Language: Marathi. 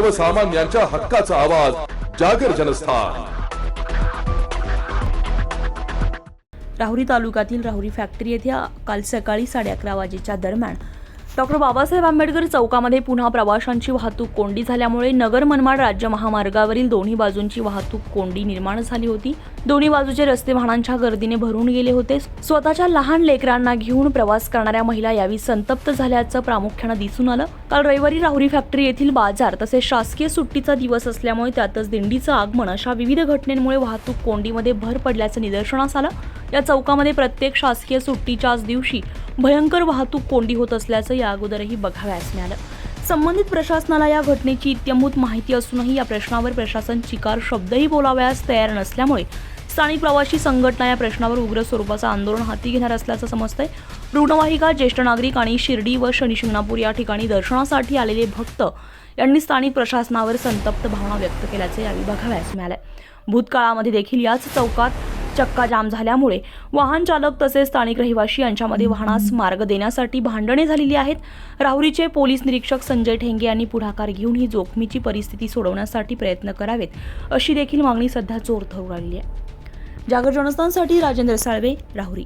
सर्वसामान्यांच्या हक्काचा आवाज जागर जनस्थान. राहुरी तालुक्यातील राहुरी फॅक्टरी येथे काल सकाळी साडे अकरा वाजेच्या दरम्यान डॉक्टर बाबासाहेब आंबेडकर चौकामध्ये पुन्हा प्रवाशांची वाहतूक कोंडी झाल्यामुळे नगर मनमाड राज्य महामार्गावरील दोन्ही बाजूंची वाहतूक कोंडी निर्माण झाली होती. दोन्ही बाजूचे रस्ते वाहनांच्या गर्दीने भरून गेले होते. स्वतःच्या लहान लेकरांना घेऊन प्रवास करणाऱ्या महिला यावेळी संतप्त झाल्याचं प्रामुख्यानं दिसून आलं. काल रविवारी राहुरी फॅक्टरी येथील बाजार तसेच शासकीय सुट्टीचा दिवस असल्यामुळे त्यातच दिंडीचं आगमन अशा विविध घटनेमुळे वाहतूक कोंडीमध्ये भर पडल्याचं निदर्शनास आलं. या चौकामध्ये प्रत्येक शासकीय सुट्टीच्याच दिवशी भयंकर वाहतूक कोंडी होत असल्याचं या अगोदरही बघावयास मिळालं. संबंधित प्रशासनाला या घटनेची इत्यंभूत माहिती असूनही या प्रश्नावर प्रशासन चिकार शब्दही बोलावयास तयार नसल्यामुळे स्थानिक प्रवासी संघटना या प्रश्नावर उग्र स्वरूपाचं आंदोलन हाती घेणार असल्याचं समजतंय. रुग्णवाहिका ज्येष्ठ नागरिक आणि शिर्डी व शनिशिंगणापूर या ठिकाणी दर्शनासाठी आलेले भक्त यांनी स्थानिक प्रशासनावर संतप्त भावना व्यक्त केल्याचं यावेळी बघावयास मिळालंय. भूतकाळामध्ये देखील याच चौकात चक्का जाम झाल्यामुळे वाहन चालक तसेच स्थानिक रहिवाशी यांच्यामध्ये वाहनास मार्ग देण्यासाठी भांडणे झालेली आहेत. राहुरीचे पोलीस निरीक्षक संजय ठेंगे यांनी पुढाकार घेऊन ही जोखमीची परिस्थिती सोडवण्यासाठी प्रयत्न करावेत अशी देखील मागणी सध्या जोर धरू लागली आहे. जागर जनस्थानसाठी राजेंद्र साळवे राहुरी.